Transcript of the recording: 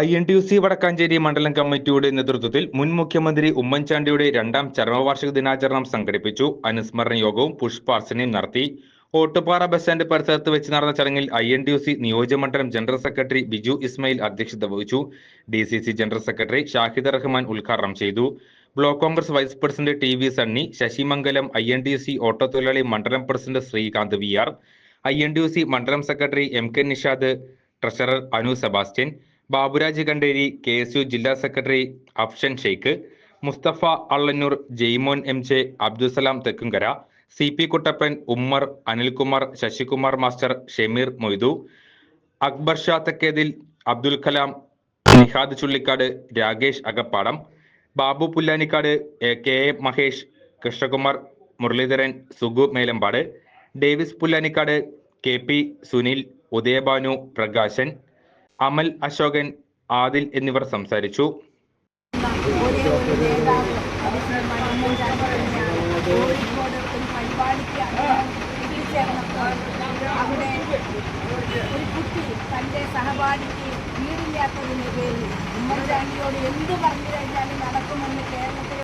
I N T U C Vadakkanchery മണ്ഡലം കമ്മിറ്റിയുടെ നേതൃത്വത്തിൽ മുൻ മുഖ്യമന്ത്രി ഉമ്മൻചാണ്ടിയുടെ രണ്ടാം ചരമവാർഷിക ദിനാചരണം സംഘടിപ്പിച്ചു. അനുസ്മരണ യോഗവും പുഷ്പാർച്ചനയും നടത്തി. ഓട്ടുപാറ ബസ് സ്റ്റാൻഡ് പരിസരത്ത് വെച്ച് നടന്ന ചടങ്ങിൽ I N T U C നിയോജകമണ്ഡലം ജനറൽ സെക്രട്ടറി ബിജു ഇസ്മയിൽ അധ്യക്ഷത വഹിച്ചു. D C C general secretary Shahid Rahman ഉദ്ഘാടനം ചെയ്തു. Block Congress vice president T V Sunny Sasimangalam I N T U C auto തൊഴിലാളി മണ്ഡലം president Sreekanth V R I N T U C മണ്ഡലം secretary M K Nishad treasurer Anu Sebastian Baburaj Kanderi K S U ജില്ലാ secretary Afshan Sheikh Mustafa Allannur Jaimon M J Abdussalam Thekkumkara C P Kuttappan Ummer Anilkumar Sasikumar master Shemeer Moidu Akbar Sha Thekkethil Abdul Kalam Nihad Chullikkad Rakesh Akappadam Babu Pullanikkad A K A Mahesh Krishnakumar Muraleedharan Sugu Melampad Davis Pullanikkad K P Sunil Udayabhanu Prakashan Amal Ashokan Adil എന്നിവർ സംസാരിച്ചു. അവിടെ ഒരു സഹപാഠിക്ക് വീടില്ലാത്തതിന്റെ പേരിൽ ഉമ്മൻചാണ്ടിയോട് എന്ത് പറഞ്ഞു കഴിഞ്ഞാലും നടക്കുമെന്ന് കേരളത്തിലെ